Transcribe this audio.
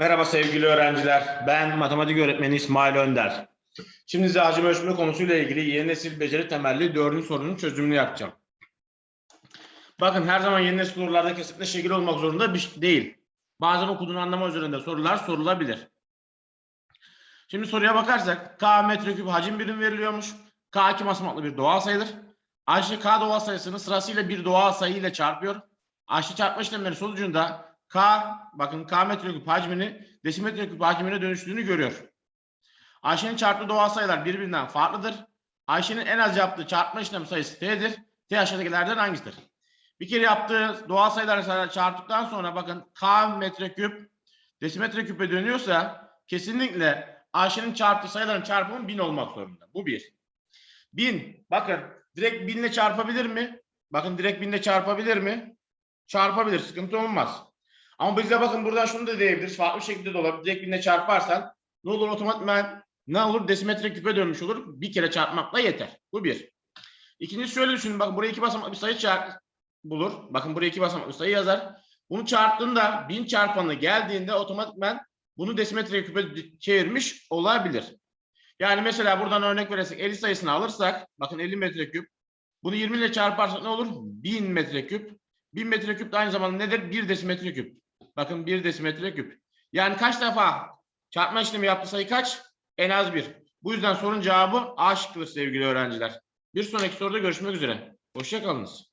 Merhaba sevgili öğrenciler. Ben matematik öğretmeni İsmail Önder. Şimdi size hacim ölçme konusuyla ilgili yeni nesil beceri temelli dördüncü sorunun çözümünü yapacağım. Bakın her zaman yeni nesil sorularda kesinlikle şekil olmak zorunda bir şey değil. Bazen okuduğunu anlama üzerinde sorular sorulabilir. Şimdi soruya bakarsak K metreküp hacim birim veriliyormuş. K iki basamaklı bir doğal sayıdır. Ayşe K doğal sayısını sırasıyla bir doğal sayı ile çarpıyor. Ayşe çarpma işlemleri sonucunda K bakın K metreküp hacmini desimetreküp hacmine dönüştüğünü görüyor. Ayşe'nin çarptığı doğal sayılar birbirinden farklıdır. Ayşe'nin en az yaptığı çarpma işlem sayısı T'dir. T aşağıdakilerden hangisidir? Bir kere yaptığı doğal sayılar çarptıktan sonra bakın K metreküp desimetreküpe dönüyorsa kesinlikle Ayşe'nin çarptığı sayıların çarpımı 1000 olmak zorunda. Bu bir. 1000 bakın direkt 1000 ile çarpabilir mi? Bakın direkt 1000 ile çarpabilir mi? Çarpabilir. Sıkıntı olmaz. Ama biz de bakın buradan şunu da diyebiliriz. Farklı şekilde de olabilir. Direkt 1000 ile çarparsan ne olur otomatikman ne olur desimetre küpe dönmüş olur. Bir kere çarpmakla yeter. Bu bir. İkincisi şöyle düşünün. Bakın buraya iki basamaklı bir sayı çarp bulur. Bakın buraya iki basamaklı bir sayı yazar. Bunu çarptığında 1000 çarpanı geldiğinde otomatikman bunu desimetre küpe çevirmiş olabilir. Yani mesela buradan örnek verirsek 50 sayısını alırsak bakın 50 metreküp bunu 20 ile çarparsak ne olur? 1000 metreküp. 1000 metreküp de aynı zamanda nedir? 1 desimetre küp. Bakın 1 desimetre küp. Yani kaç defa çarpma işlemi yaptı sayı kaç? En az 1. Bu yüzden sorunun cevabı A şıkkıdır sevgili öğrenciler. Bir sonraki soruda görüşmek üzere. Hoşçakalınız.